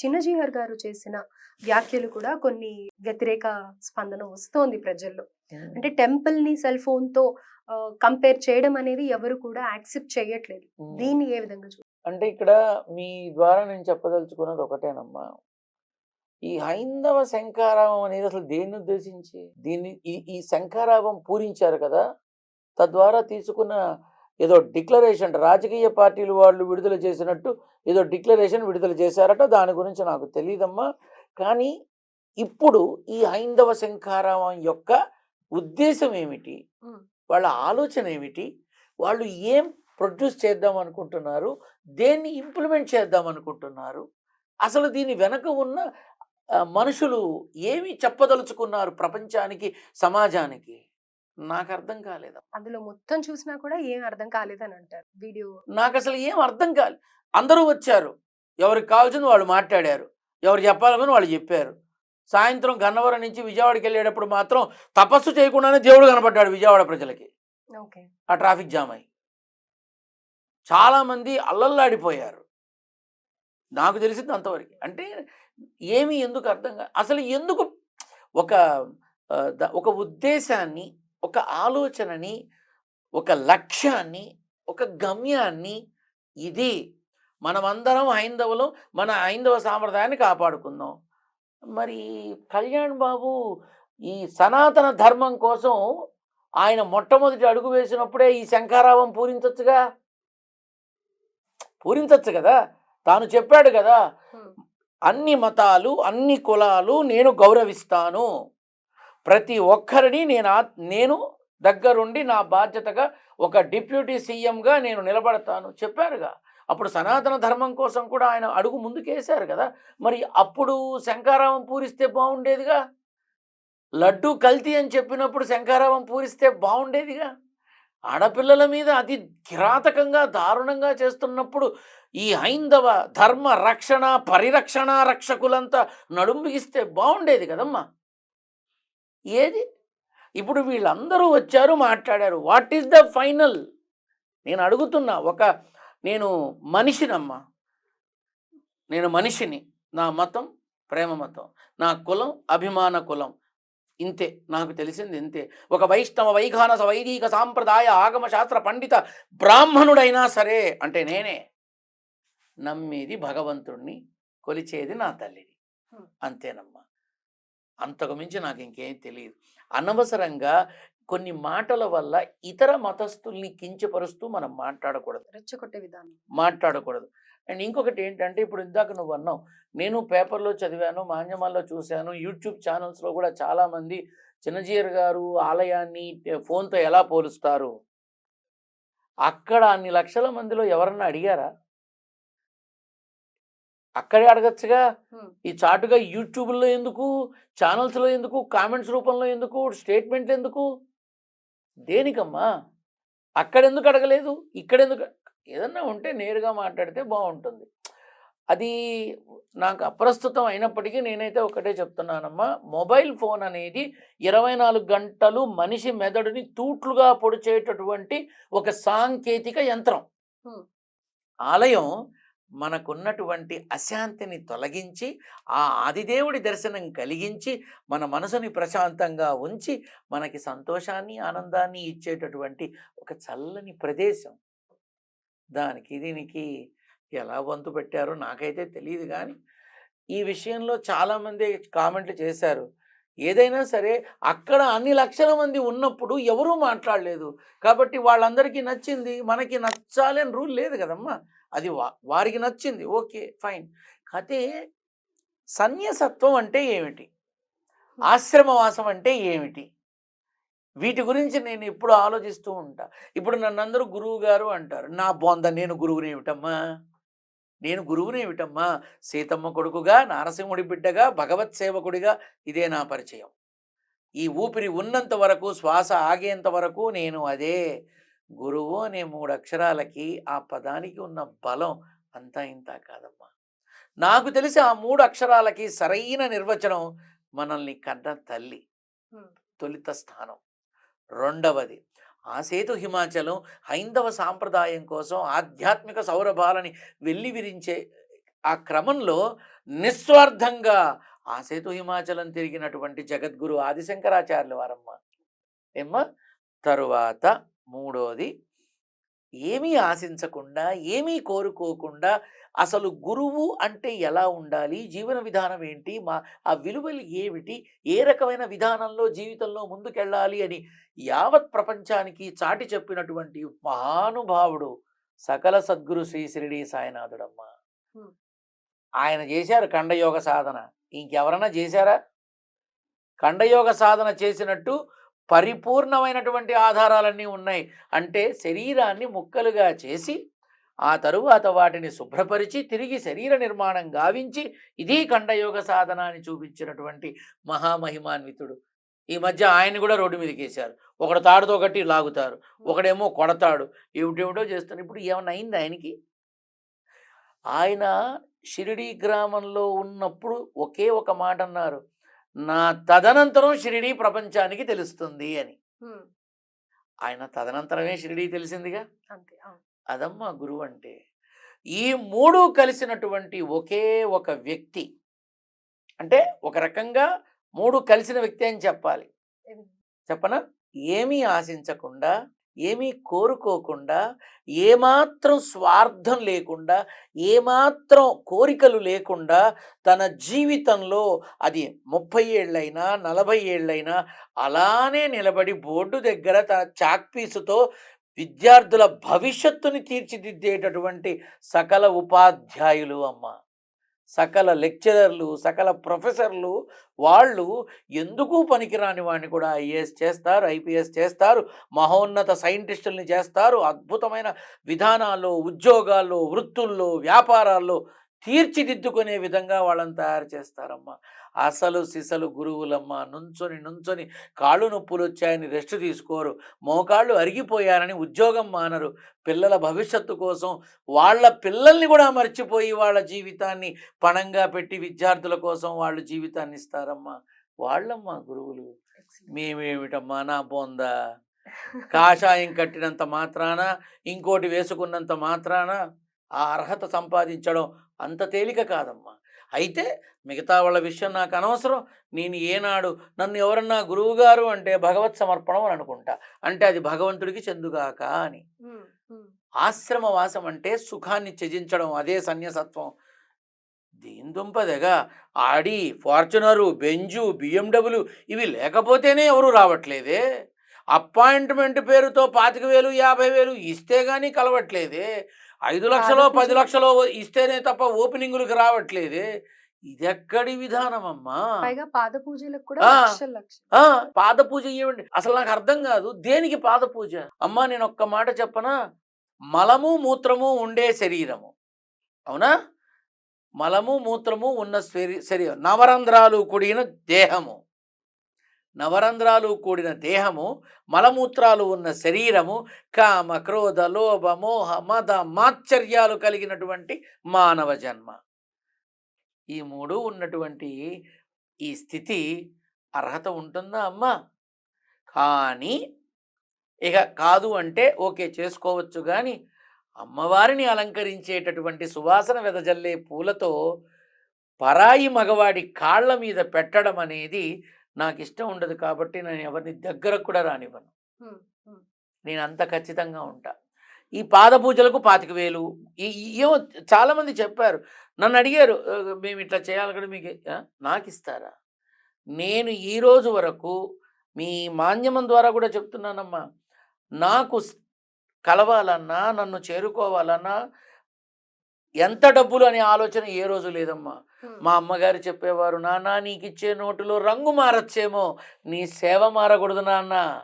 చిన్నజీహర్ గారు చేసిన వ్యాఖ్యలు కూడా కొన్ని వ్యతిరేక స్పందన వస్తోంది ప్రజల్లో. అంటే టెంపుల్ని సెల్ ఫోన్తో కంపేర్ చేయడం అనేది ఎవరు కూడా యాక్సెప్ట్ చేయట్లేదు. దీన్ని ఏ విధంగా చూ అంటే ఇక్కడ మీ ద్వారా నేను చెప్పదలుచుకున్నది ఒకటేనమ్మా. ఈ హైందవ శంఖారావం అనేది అసలు దేన్ని ఉద్దేశించి? దీన్ని ఈ ఈ శంఖారావం పూరించారు కదా? తద్వారా తీసుకున్న ఏదో డిక్లరేషన్ రాజకీయ పార్టీలు వాళ్ళు విడుదల చేసినట్టు ఏదో డిక్లరేషన్ విడుదల చేశారట దాని గురించి నాకు తెలియదమ్మా కానీ ఇప్పుడు ఈ హైందవ శంఖారావం యొక్క ఉద్దేశం ఏమిటి. వాళ్ళ ఆలోచన ఏమిటి? వాళ్ళు ఏం ప్రొడ్యూస్ చేద్దాం అనుకుంటున్నారు? దేన్ని ఇంప్లిమెంట్ చేద్దాం అనుకుంటున్నారు? అసలు దీని వెనక ఉన్న మనుషులు ఏమి చెప్పదలుచుకున్నారు ప్రపంచానికి సమాజానికి? నాకు అర్థం కాలేదు. అందులో మొత్తం చూసినా కూడా ఏం అర్థం కాలేదని అంటారు వీడియో? నాకు అసలు ఏం అర్థం కాలేదు అందరూ వచ్చారు. ఎవరికి కావాల్సింది వాళ్ళు మాట్లాడారు. ఎవరు చెప్పాలని వాళ్ళు చెప్పారు. సాయంత్రం గన్నవరం నుంచి విజయవాడకి వెళ్ళేటప్పుడు మాత్రం తపస్సు చేయకుండానే దేవుడు కనపడ్డాడు విజయవాడ ప్రజలకి. ఓకే. ఆ ట్రాఫిక్ జామ్ అయి. చాలామంది అల్లల్లాడిపోయారు. నాకు తెలిసింది అంతవరకు. అంటే ఏమి ఎందుకు అర్థం అసలు ఎందుకు ఒక ఒక ఉద్దేశాన్ని ఒక ఆలోచనని ఒక లక్ష్యాన్ని ఒక గమ్యాన్ని ఇది మనమందరం హైందవులు మన హైందవ సాంప్రదాయాన్ని కాపాడుకుందాం. మరి కళ్యాణ్ బాబు ఈ సనాతన ధర్మం కోసం ఆయన మొట్టమొదటి అడుగు వేసినప్పుడే ఈ శంఖారావం పూరించచ్చుగా? పూరించచ్చు కదా? తాను చెప్పాడు కదా. అన్ని మతాలు అన్ని కులాలు నేను గౌరవిస్తాను. ప్రతి ఒక్కరిని నేను నేను దగ్గరుండి నా బాధ్యతగా ఒక డిప్యూటీ సీఎంగా నేను నిలబడతాను చెప్పారుగా. అప్పుడు సనాతన ధర్మం కోసం కూడా ఆయన అడుగు ముందుకేశారు కదా. మరి అప్పుడు శంకారావం పూరిస్తే బాగుండేదిగా? లడ్డు కల్తీ అని చెప్పినప్పుడు శంకారావం పూరిస్తే బాగుండేదిగా? ఆడపిల్లల మీద అతి కిరాతకంగా దారుణంగా చేస్తున్నప్పుడు ఈ హైందవ ధర్మ రక్షణ పరిరక్షణ రక్షకులంతా నడుంబిగిస్తే బాగుండేది కదమ్మా. ఏది? ఇప్పుడు వీళ్ళందరూ వచ్చారు మాట్లాడారు. What is the final? నేను అడుగుతున్నా ఒక నేను మనిషినమ్మా. నేను మనిషిని. నా మతం ప్రేమ మతం. నా కులం అభిమాన కులం. ఇంతే. నాకు తెలిసింది ఇంతే. ఒక వైష్ణవ వైఖానస వైదిక సాంప్రదాయ ఆగమ శాస్త్ర పండిత బ్రాహ్మణుడైనా సరే అంటే నేనే. నమ్మేది భగవంతుణ్ణి కొలిచేది నా తల్లిని. అంతేనమ్మా. అంతకు మించి నాకు ఇంకేం తెలియదు అనవసరంగా కొన్ని మాటల వల్ల ఇతర మతస్థుల్ని కించపరుస్తూ మనం మాట్లాడకూడదు. రెచ్చగొట్టే విధానం. మాట్లాడకూడదు. అండ్ ఇంకొకటి ఏంటంటే ఇప్పుడు ఇందాక నువ్వు అన్నావు నేను పేపర్లో చదివాను మాధ్యమాల్లో చూశాను యూట్యూబ్ ఛానల్స్లో కూడా చాలామంది చిన్నజీయర్ గారు ఆలయాన్ని ఫోన్తో ఎలా పోలుస్తారు? అక్కడ అన్ని లక్షల మందిలో ఎవరన్నా అడిగారా? అక్కడే అడగచ్చుగా. ఈ చాటుగా యూట్యూబ్లో ఎందుకు ఛానల్స్లో ఎందుకు కామెంట్స్ రూపంలో ఎందుకు స్టేట్మెంట్లు ఎందుకు? దేనికమ్మా? అక్కడ ఎందుకు అడగలేదు? ఇక్కడ ఎందుకు ఏదన్నా ఉంటే నేరుగా మాట్లాడితే బాగుంటుంది అది నాకు అప్రస్తుతం అయినప్పటికీ నేనైతే ఒకటే చెప్తున్నానమ్మా. మొబైల్ ఫోన్ అనేది ఇరవై నాలుగు గంటలు మనిషి మెదడుని తూట్లుగా పొడిచేటటువంటి ఒక సాంకేతిక యంత్రం. ఆలయం మనకున్నటువంటి అశాంతిని తొలగించి ఆ ఆదిదేవుడి దర్శనం కలిగించి మన మనసుని ప్రశాంతంగా ఉంచి మనకి సంతోషాన్ని ఆనందాన్ని ఇచ్చేటటువంటి ఒక చల్లని ప్రదేశం. దానికి దీనికి ఎలా వంతు పెట్టారో నాకైతే తెలియదు కానీ ఈ విషయంలో చాలామంది కామెంట్లు చేశారు. ఏదైనా సరే అక్కడ అన్ని లక్షల మంది ఉన్నప్పుడు ఎవరూ మాట్లాడలేదు. కాబట్టి వాళ్ళందరికీ నచ్చింది మనకి నచ్చాలి అని రూల్ లేదు కదమ్మా. అది వా వారికి నచ్చింది. Okay fine. అయితే సన్యాసత్వం అంటే ఏమిటి? ఆశ్రమవాసం అంటే ఏమిటి? వీటి గురించి నేను ఎప్పుడు ఆలోచిస్తూ ఉంటా. ఇప్పుడు నన్ను అందరూ గురువు గారు అంటారు. నా బొంద నేను గురువునేమిటమ్మా నేను గురువునేమిటమ్మా సీతమ్మ కొడుకుగా నారసింహుడి బిడ్డగా భగవత్ సేవకుడిగా ఇదే నా పరిచయం. ఈ ఊపిరి ఉన్నంత వరకు శ్వాస ఆగేంత వరకు నేను అదే గురువు అనే మూడు అక్షరాలకి ఆ పదానికి ఉన్న బలం అంతా ఇంత కాదమ్మా. నాకు తెలిసి ఆ మూడు అక్షరాలకి సరైన నిర్వచనం మనల్ని కన్న తల్లి. తొలిత స్థానం. రెండవది ఆ సేతు హిమాచలం హైందవ సాంప్రదాయం కోసం ఆధ్యాత్మిక సౌరభాలని వెల్లి విరించే ఆ క్రమంలో నిస్వార్థంగా ఆ సేతు హిమాచలం తిరిగినటువంటి జగద్గురు ఆదిశంకరాచార్యుల వారమ్మ. ఏమ్మా? తరువాత మూడోది ఏమీ ఆశించకుండా ఏమీ కోరుకోకుండా అసలు గురువు అంటే ఎలా ఉండాలి? జీవన విధానం ఏంటి? మా ఆ విలువలు ఏమిటి? ఏ రకమైన విధానంలో జీవితంలో ముందుకెళ్ళాలి అని యావత్ ప్రపంచానికి చాటి చెప్పినటువంటి మహానుభావుడు సకల సద్గురు శ్రీ షిరిడి సాయినాథుడమ్మ. ఆయన చేశారు ఖండయోగ సాధన. ఇంకెవరన్నా చేశారా? ఖండయోగ సాధన చేసినట్టు పరిపూర్ణమైనటువంటి ఆధారాలన్నీ ఉన్నాయి. అంటే శరీరాన్ని ముక్కలుగా చేసి ఆ తరువాత వాటిని శుభ్రపరిచి తిరిగి శరీర నిర్మాణం గావించి ఇది ఖండయోగ సాధన అని చూపించినటువంటి మహామహిమాన్వితుడు. ఈ మధ్య ఆయన కూడా రోడ్డు మీదకి వేశారు ఒకడు తాడుతో కట్టి లాగుతారు. ఒకడేమో కొడతాడు. ఏమిటేమిటో చేస్తారు ఇప్పుడు ఏమైనా అయింది ఆయనకి? ఆయన షిరిడీ గ్రామంలో ఉన్నప్పుడు ఒకే ఒక మాట అన్నారు నా తదనంతరం షిరిడి ప్రపంచానికి తెలుస్తుంది అని. ఆయన తదనంతరమే షిరిడి తెలిసిందిగా? అదమ్మా గురువు అంటే ఈ మూడు కలిసినటువంటి ఒకే ఒక వ్యక్తి అంటే ఒక రకంగా మూడు కలిసిన వ్యక్తి అని చెప్పాలి. చెప్పనా? ఏమీ ఆశించకుండా ఏమీ కోరుకోకుండా ఏమాత్రం స్వార్థం లేకుండా ఏమాత్రం కోరికలు లేకుండా తన జీవితంలో అది ముప్పై ఏళ్ళైనా నలభై ఏళ్ళైనా అలానే నిలబడి బోర్డు దగ్గర తన చాక్పీసుతో విద్యార్థుల భవిష్యత్తుని తీర్చిదిద్దేటటువంటి సకల ఉపాధ్యాయులు అమ్మ. సకల లెక్చరర్లు సకల ప్రొఫెసర్లు వాళ్ళు ఎందుకు పనికిరాని వాడిని కూడా ఐఏఎస్ చేస్తారు ఐపీఎస్ చేస్తారు మహోన్నత సైంటిస్టుల్ని చేస్తారు అద్భుతమైన విధానాల్లో ఉద్యోగాల్లో వృత్తుల్లో వ్యాపారాల్లో తీర్చిదిద్దుకునే విధంగా వాళ్ళని తయారు చేస్తారమ్మా. అసలు సిసలు గురువులమ్మ. నుంచొని నుంచొని కాళ్ళు నొప్పులు వచ్చాయని రెస్ట్ తీసుకోరు. మోకాళ్ళు అరిగిపోయారని ఉద్యోగం మానరు. పిల్లల భవిష్యత్తు కోసం వాళ్ళ పిల్లల్ని కూడా మర్చిపోయి వాళ్ళ జీవితాన్ని పణంగా పెట్టి విద్యార్థుల కోసం వాళ్ళు జీవితాన్ని ఇస్తారమ్మా. వాళ్ళమ్మా గురువులు. మేమేమిటమ్మా నా బొందా? కాషాయం కట్టినంత మాత్రాన ఇంకోటి వేసుకున్నంత మాత్రాన ఆ అర్హత సంపాదించడం అంత తేలిక కాదమ్మా. అయితే మిగతా వాళ్ళ విషయం నాకు అనవసరం. నేను ఏనాడు నన్ను ఎవరన్నా గురువుగారు అంటే భగవత్ సమర్పణం అని అనుకుంటా. అంటే అది భగవంతుడికి చెందుగాక అని. ఆశ్రమవాసం అంటే సుఖాన్ని త్యజించడం అదే సన్యాసత్వం. దీని దుంపదగా ఆడి ఫార్చునరు బెంజు బిఎండబ్ల్యూ ఇవి లేకపోతేనే ఎవరు రావట్లేదే. అపాయింట్మెంట్ పేరుతో పాతిక వేలు యాభై వేలు ఇస్తే గానీ కలవట్లేదే. ఐదు లక్షలో పది లక్షలో ఇస్తేనే తప్ప ఓపెనింగులకు రావట్లేదే. ఇది ఎక్కడి విధానమమ్మా? పైగా పాద పూజలకు కూడా పాద పూజ ఏమండి అసలు నాకు అర్థం కాదు. దేనికి పాద పూజ అమ్మా నేను ఒక్క మాట చెప్పనా? మలము మూత్రము ఉండే శరీరము. అవునా? మలము మూత్రము ఉన్న శరీ- శరీరం. నవరంధ్రాలు కూడిన దేహము. నవరంధ్రాలు కూడిన దేహము మలమూత్రాలు ఉన్న శరీరము కామ క్రోధ లోభ మోహ మద మాత్సర్యాలు కలిగినటువంటి మానవ జన్మ. ఈ మూడు ఉన్నటువంటి ఈ స్థితి అర్హత ఉంటుందా అమ్మా? కానీ ఇక కాదు అంటే ఓకే చేసుకోవచ్చు కానీ అమ్మవారిని అలంకరించేటటువంటి సువాసన వెదజల్లే పూలతో పరాయి మగవాడి కాళ్ళ మీద పెట్టడం అనేది నాకు ఇష్టం ఉండదు కాబట్టి నేను ఎవరిని దగ్గరకు కూడా రానివ్వను. నేను అంత ఖచ్చితంగా ఉంటా. ఈ పాద పూజలకు పాతిక వేలు ఏమో చాలామంది చెప్పారు. నన్ను అడిగారు "ఆ, మేము ఇట్లా చేయాలి కూడా మీకు నాకు ఇస్తారా నేను ఈ రోజు వరకు మీ మాన్యమం ద్వారా కూడా చెప్తున్నానమ్మా. నాకు కలవాలన్నా నన్ను చేరుకోవాలన్నా ఎంత డబ్బులు అనే ఆలోచన ఏ రోజు లేదమ్మా. మా అమ్మగారు చెప్పేవారు నాన్న నీకు ఇచ్చే నోటులో రంగు మారచ్చేమో నీ సేవ మారకూడదు నాన్న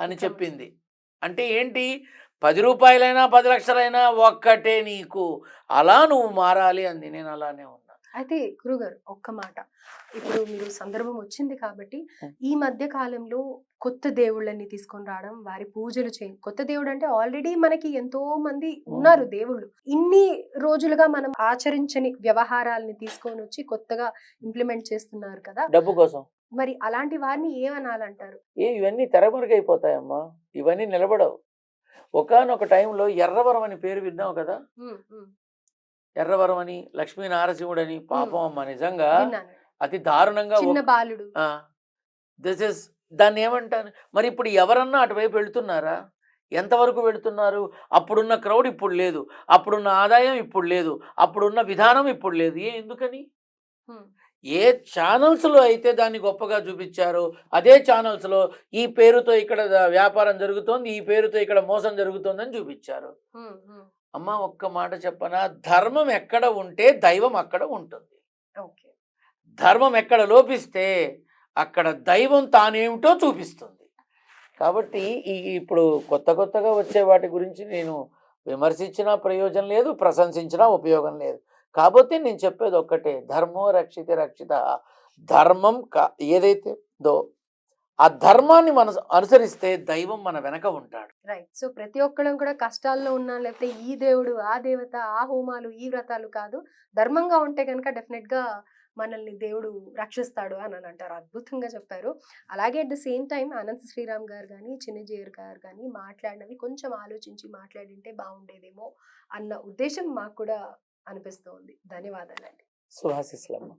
అని చెప్పింది. అంటే ఏంటి? పది రూపాయలైనా పది లక్షలైనా ఒక్కటే నీకు. అలా నువ్వు మారాలి అంది. నేను అలానే అయితే గురుగారు ఒక్క మాట. ఇప్పుడు మీరు సందర్భం వచ్చింది కాబట్టి. ఈ మధ్య కాలంలో కొత్త దేవుళ్ళని తీసుకొని రావడం వారి పూజలు చేయ కొత్త దేవుడు అంటే ఆల్రెడీ మనకి ఎంతో మంది ఉన్నారు దేవుళ్ళు. ఇన్ని రోజులుగా మనం ఆచరించని వ్యవహారాలని తీసుకొని వచ్చి కొత్తగా ఇంప్లిమెంట్ చేస్తున్నారు కదా! డబ్బు కోసం. మరి అలాంటి వారిని ఏమనాలంటారు? ఏ ఇవన్నీ తెరమరుగైపోతాయమ్మా. ఇవన్నీ నిలబడవు. ఒకానొక టైంలో ఎర్రవరం అని పేరు విన్నావు కదా! ఉం, ఉం. ఎర్రవరం అని లక్ష్మీ నారసింహుడని పాపం అమ్మ. నిజంగా అతి దారుణంగా చిన్న బాలుడు. దిస్ ఇస్ దాన్ని ఏమంటాను మరి ఇప్పుడు ఎవరన్నా అటువైపు వెళుతున్నారా? ఎంతవరకు వెళుతున్నారు? అప్పుడున్న క్రౌడ్ ఇప్పుడు లేదు. అప్పుడున్న ఆదాయం ఇప్పుడు లేదు. అప్పుడున్న విధానం ఇప్పుడు లేదు. ఏ ఎందుకని? ఏ ఛానల్స్లో అయితే దాన్ని గొప్పగా చూపించారో అదే ఛానల్స్లో ఈ పేరుతో ఇక్కడ వ్యాపారం జరుగుతోంది ఈ పేరుతో ఇక్కడ మోసం జరుగుతోందని చూపించారు. అమ్మ ఒక్క మాట చెప్పనా? ధర్మం ఎక్కడ ఉంటే దైవం అక్కడ ఉంటుంది. ఓకే. ధర్మం ఎక్కడ లోపిస్తే అక్కడ దైవం తానేమిటో చూపిస్తుంది. కాబట్టి ఈ ఇప్పుడు కొత్త కొత్తగా వచ్చే వాటి గురించి నేను విమర్శించినా ప్రయోజనం లేదు ప్రశంసించినా ఉపయోగం లేదు. కాకపోతే నేను చెప్పేది ఒక్కటే ధర్మో రక్షితే రక్షిత ధర్మం కా- ఏదైతే దో ఆ ధర్మాన్ని మనం అనుసరిస్తే దైవం మన వెనక ఉంటాడు. రైట్ సో ప్రతి ఒక్కళ్ళం కూడా కష్టాల్లో ఉన్నా లేకపోతే ఈ దేవుడు ఆ దేవత ఆ హోమాలు ఈ వ్రతాలు కాదు ధర్మంగా ఉంటే కనుక డెఫినెట్గా మనల్ని దేవుడు రక్షిస్తాడు అని అని అంటారు. అద్భుతంగా చెప్పారు. అలాగే at the same time Anantha Sriram garu కానీ చిన్నజీయర్ గారు కానీ మాట్లాడినవి కొంచెం ఆలోచించి మాట్లాడింటే బాగుండేదేమో అన్న ఉద్దేశం మాకు కూడా అనిపిస్తోంది. ధన్యవాదాలండి. సుహాసిస్లమ్మ